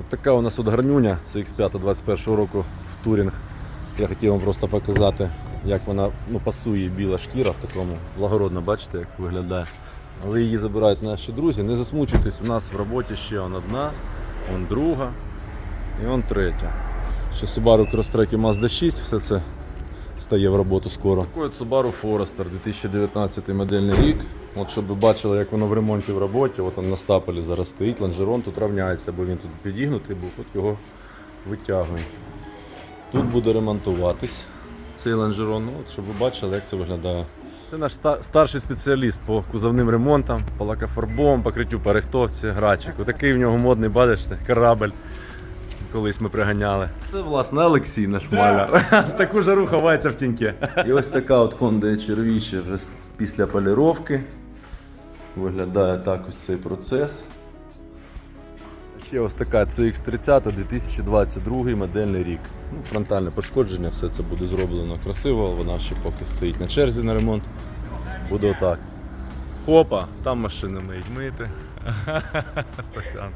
От така у нас от гарнюня, це X5 21 року в Турінг. Я хотів вам просто показати, як вона ну, пасує біла шкіра в такому. Благородно, бачите, як виглядає. Але її забирають наші друзі. Не засмучуйтесь, у нас в роботі ще вон одна, вон друга і вон третя. Ще Subaru Crosstrek і Mazda 6, все це стає в роботу скоро. Такий Subaru Forester 2019 модельний рік. От щоб ви бачили, як воно в ремонті в роботі, от он на стапелі зараз стоїть, лонжерон тут рівняється, бо він тут підігнутий був, от його витягуємо. Тут буде ремонтуватись цей лонжерон, ну, от, щоб ви бачили, як це виглядає. Це наш старший спеціаліст по кузовним ремонтам, по лакофарбовому, покриттю по рихтовці, грачик. Отакий в нього модний, бачите, корабль. Колись ми приганяли. Це, власне, Олексій наш маляр. В таку жару ховається в тіньки. І ось така от Honda ще вже після поліровки. Виглядає так ось цей процес. Ще ось така CX30 2022 модельний рік. Ну, фронтальне пошкодження, все це буде зроблено красиво, вона ще поки стоїть на черзі на ремонт. Буде отак. Хопа, там машини миють мити. Стасян.